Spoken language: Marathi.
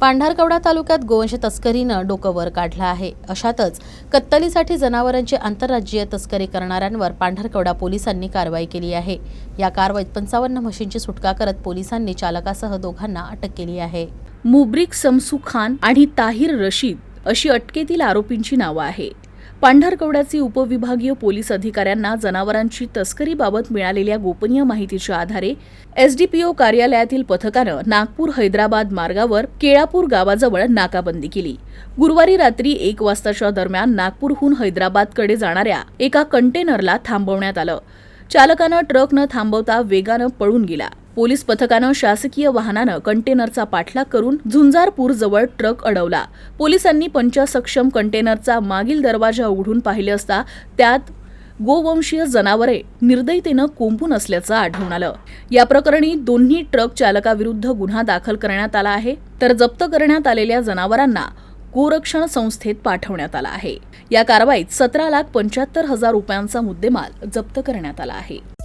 पांढरकवडा तालुक्यात गोवंश तस्करीनं डोकं वर काढलं आहे. अशातच कत्तलीसाठी जनावरांची आंतरराज्यीय तस्करी करणाऱ्यांवर पांढरकवडा पोलिसांनी कारवाई केली आहे. या कारवाईत पंचावन्न म्हशींची सुटका करत पोलिसांनी चालकासह दोघांना अटक केली आहे. मुब्रिक समसू खान आणि ताहिर रशीद अशी अटकेतील आरोपींची नावं आहे पांढरकवड्याचे उपविभागीय पोलीस अधिकाऱ्यांना जनावरांची तस्करीबाबत मिळालेल्या गोपनीय माहितीच्या आधारे एसडीपीओ कार्यालयातील पथकानं नागपूर हैदराबाद मार्गावर केळापूर गावाजवळ नाकाबंदी केली. गुरुवारी रात्री एक वाजताच्या दरम्यान नागपूरहून हैदराबादकडे जाणाऱ्या एका कंटेनरला थांबवण्यात आलं. चालकानं ट्रक न थांबवता वेगानं पळून गेला. पोलीस पथकानं शासकीय वाहनानं कंटेनरचा पाठलाग करून झुंजारपूर जवळ ट्रक अडवला. पोलिसांनी पंचसक्षम कंटेनरचा मागील दरवाजा उघडून पाहिले असता त्यात गोवंशीय जनावरे निर्दयतेनं कोंबून असल्याचं आढळून आलं. या प्रकरणी दोन्ही ट्रक चालकाविरुद्ध गुन्हा दाखल करण्यात आला आहे. तर जप्त करण्यात आलेल्या जनावरांना गोरक्षण संस्थेत पाठवण्यात आला आहे. या कारवाईत सतरा लाख पंच्याहत्तर हजार रुपयांचा मुद्देमाल जप्त करण्यात आला आहे.